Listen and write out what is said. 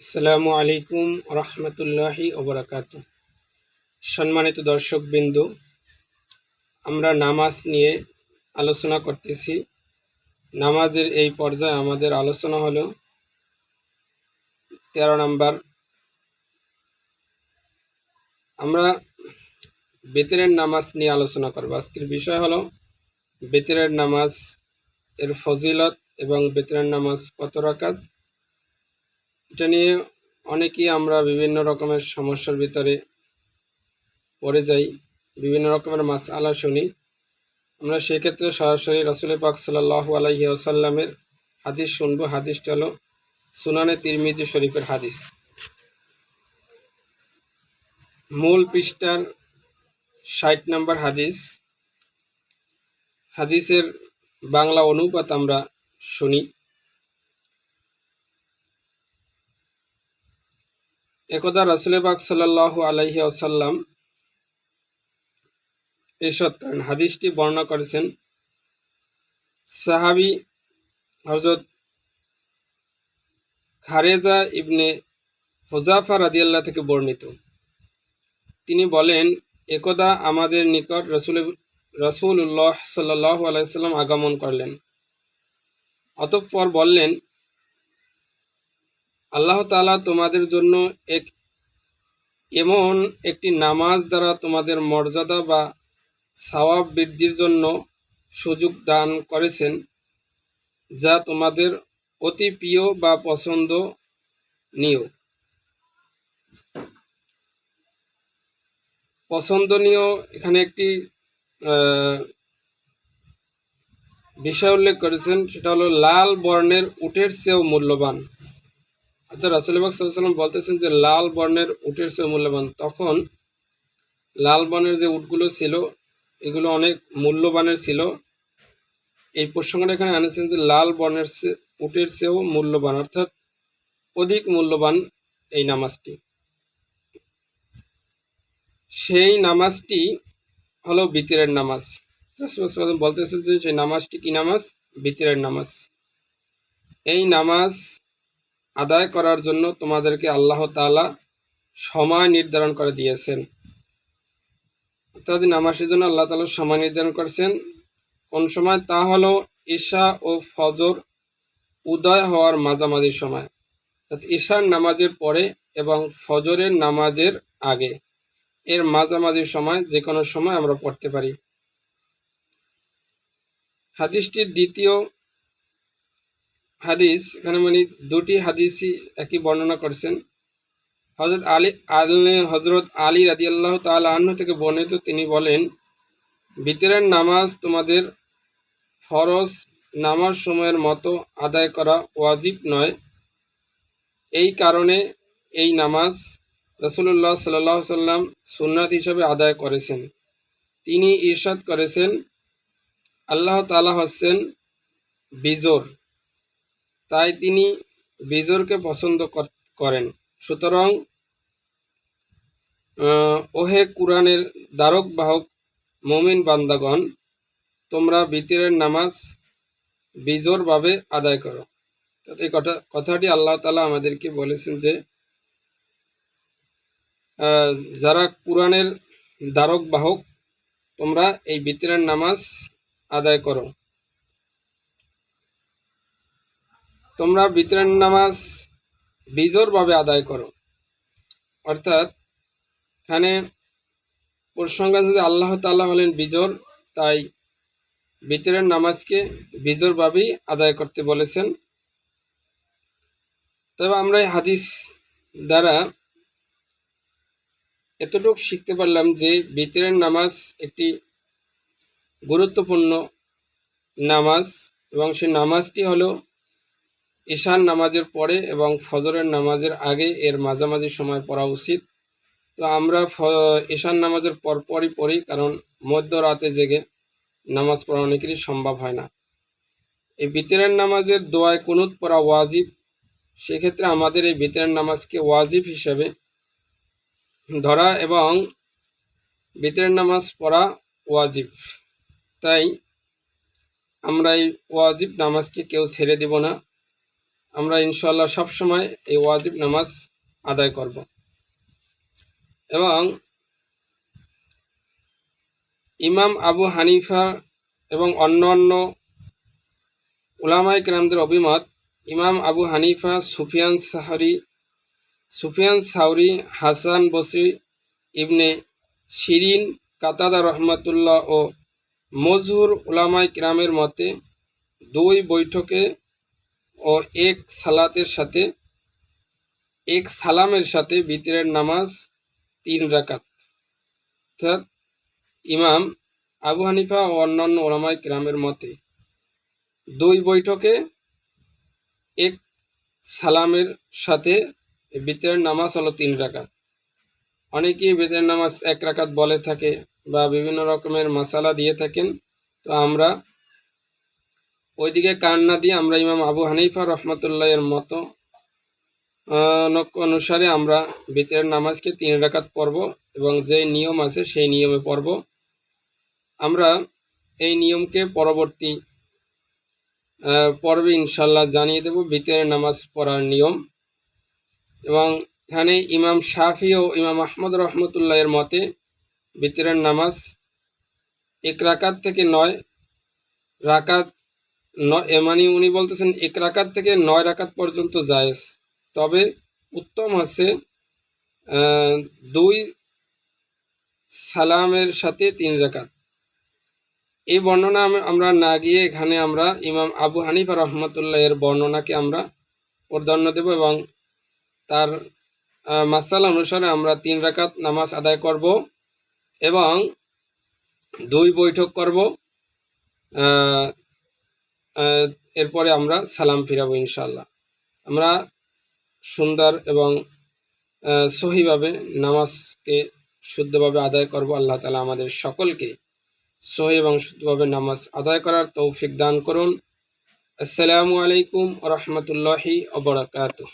আসসালামু আলাইকুম রহমতুল্লাহি ওবরাকাত। সম্মানিত দর্শকবৃন্দ, আমরা নামাজ নিয়ে আলোচনা করতেছি। নামাজের এই পর্যায়ে আমাদের আলোচনা হলো তেরো নম্বর। আমরা বেতরের নামাজ নিয়ে আলোচনা করব। আজকের বিষয় হলো বেতরের নামাজ এর ফজিলত এবং বেতরের নামাজ কত রাকাত? এটা নিয়ে অনেকেই আমরা বিভিন্ন রকমের সমস্যার ভিতরে পড়ে যাই, বিভিন্ন রকমের মাস আলা শুনি। আমরা সেক্ষেত্রে সরাসরি রসুল পাক সাল্লাহ আলাইহি আসাল্লামের হাদিস শুনব। হাদিসটা হলো সুনানে তিরমিজি শরীফের হাদিস। মূল পৃষ্ঠার ষাট নম্বর হাদিস। হাদিসের বাংলা অনুপাত আমরা শুনি। একদা রসুল পাক সাল্লাহ আলাইহি আসাল্লাম করেন। হাদিসটি বর্ণনা করেছেন সাহাবি হজরত খারেজা ইবনে হোজাফা রাদিয়াল্লাহ থেকে বর্ণিত। তিনি বলেন, একদা আমাদের নিকট রসুল রসুল্লাহ সাল্লাহ আলাইসাল্লাম আগমন করলেন। অতঃপর বললেন আল্লাহ তালা তোমাদের জন্য এক এমন একটি নামাজ দ্বারা তোমাদের মর্যাদা বা সওয়াব বৃদ্ধির জন্য সুযোগ দান করেছেন, যা তোমাদের অতি প্রিয় বা পছন্দ পছন্দনীয়। পছন্দনীয় এখানে একটি বিষয় উল্লেখ করেছেন, সেটা হলো লাল বর্ণের উটের চেয়েও মূল্যবান। অর্থাৎ রাসুলবাগ সাল্লাম বলতেছেন যে, লাল বর্ণের উটের চেয়ে মূল্যবান। তখন লাল বর্ণের যে উটগুলো ছিল, এগুলো অনেক মূল্যবানের ছিল। এই প্রসঙ্গটা এখানে আনেছেন যে, লাল বর্ণের উটের চেয়েও মূল্যবান, অর্থাৎ অধিক মূল্যবান এই নামাজটি। সেই নামাজটি হলো বিতিরের নামাজ। বলতেছেন যে, সেই নামাজটি কি নামাজ? বিতিরের নামাজ। এই নামাজ আদায় করার জন্য তোমাদেরকে আল্লাহ তাআলা সময় নির্ধারণ করে দিয়েছেন। অর্থাৎ নামাজের জন্য আল্লাহ তাআলা সময় নির্ধারণ করেছেন। কোন সময়? তা হলো ঈশা ও ফজর উদয় হওয়ার মাঝামাঝি সময়। অর্থাৎ ঈশার নামাজের পরে এবং ফজরের নামাজের আগে। এর মাঝামাঝি সময় যে কোনো সময় আমরা পড়তে পারি। হাদিসটির দ্বিতীয় হাদিস এখানে মানে দুটি হাদিসই একই বর্ণনা করেছেন। হজরত আলী আল হজরত আলী রাদি আল্লাহ তাল থেকে বর্ণিত তিনি বলেন, বিতরের নামাজ তোমাদের ফরজ নামাজ সময়ের মতো আদায় করা ওয়াজিব নয়। এই কারণে এই নামাজ রসুল্লাহ সাল্লাহ সাল্লাম সুন্নাত হিসাবে আদায় করেছেন। তিনি ইরশাদ করেছেন, আল্লাহ তালা হচ্ছেন বিজোর। তাই তিনি বিজোরকে পছন্দ কর- করেন। সুতরাং ওহে কুরআনের দ্বারক বাহক মমিন বান্দাগণ, তোমরা বিতিরের নামাজ বিজোরভাবে আদায় করো। এই কথা কথাটি আল্লাহ তালা আমাদেরকে বলেছেন যে যারা কুরআনের দ্বারক বাহক, তোমরা এই বিতিরের নামাজ আদায় করো। তোমরা বিতরণ নামাজ বিজোরভাবে আদায় করো। অর্থাৎ, এখানে প্রসঙ্গে যদি আল্লাহ তাল্লাহ হলেন বিজোর, তাই বিতরণ নামাজকে বিজোরভাবেই আদায় করতে বলেছেন। তবে আমরা এই হাদিস দ্বারা এতটুকু শিখতে পারলাম যে বিতরণ নামাজ একটি গুরুত্বপূর্ণ নামাজ এবং সেই নামাজটি হলো ঈশান নামাজের পরে এবং ফজরের নামাজের আগে এর মাঝামাঝি সময় পড়া উচিত। তো আমরা ঈশান নামাজের পরপরই পড়ি কারণ মধ্যরাতে জেগে নামাজ পড়া অনেকেরই সম্ভব হয় না। এই বিতরের নামাজের দোয়ায় কুনুত পড়া ওয়াজিব। সেক্ষেত্রে আমাদের এই বিতরের নামাজকে ওয়াজিব হিসেবে ধরা এবং বিতরের নামাজ পড়া ওয়াজিব। তাই আমরা এই ওয়াজিব নামাজকে কেউ ছেড়ে দেব না। আমরা ইনশাল্লাহ সবসময় এই ওয়াজিব নামাজ আদায় করব। এবং ইমাম আবু হানিফা এবং অন্য অন্য উলামাই কেরামদের অভিমত, ইমাম আবু হানিফা, সুফিয়ান সাহরি, সুফিয়ান সাউরি, হাসান বসরি, ইবনে শিরিন, কাতাদা রহমাতুল্লাহ ও মজহুর উলামাই কিরামের মতে দুই বৈঠকে ও এক সালাতের সাথে, এক সালামের সাথে বিতরের নামাজ তিন রাকাত। অর্থাৎ ইমাম আবু হানিফা ও অন্যান্য ওলামাই কিরামের মতে দুই বৈঠকে এক সালামের সাথে বিতরের নামাজ হলো তিন রাকাত। অনেকেই বেতের নামাজ এক রাকাত বলে থাকে বা বিভিন্ন রকমের মশালা দিয়ে থাকেন। তো আমরা ওইদিকে কান না দিয়ে আমরা ইমাম আবু হানিফা রহমতুল্লাহ এর মতো অনুসারে আমরা বেতের নামাজকে তিন রাকাত পড়ব এবং যে নিয়ম আছে সেই নিয়মে পড়ব। আমরা এই নিয়মকে পরবর্তী পর্বে ইনশাল্লাহ জানিয়ে দেব বিতের নামাজ পড়ার নিয়ম। এবং এখানে ইমাম শাফি ও ইমাম আহমদ রহমতুল্লাহ এর মতে বিতরের নামাজ এক রাকাত থেকে নয় রাকাত মানে উনি বলতেছেন, এক রাকাত থেকে নয় রাকাত পর্যন্ত জায়েজ। তবে উত্তম হচ্ছে দুই সালামের সাথে তিন রাকাত। এই বর্ণনা আমরা না গিয়ে এখানে আমরা ইমাম আবু হানিফা রহমতুল্লাহ এর বর্ণনাকে আমরা প্রাধান্য দেব এবং তার মাসালা অনুসারে আমরা তিন রাকাত নামাজ আদায় করব এবং দুই বৈঠক করব। এরপরে আমরা সালাম ফিরাবো ইনশাল্লাহ আমরা সুন্দর এবং সহিভাবে নামাজকে শুদ্ধভাবে আদায় করব। আল্লাহ তালা আমাদের সকলকে সহি এবং শুদ্ধভাবে নামাজ আদায় করার তৌফিক দান করুন। আসসালামু আলাইকুম রহমতুল্লাহি অবরাকাতুহ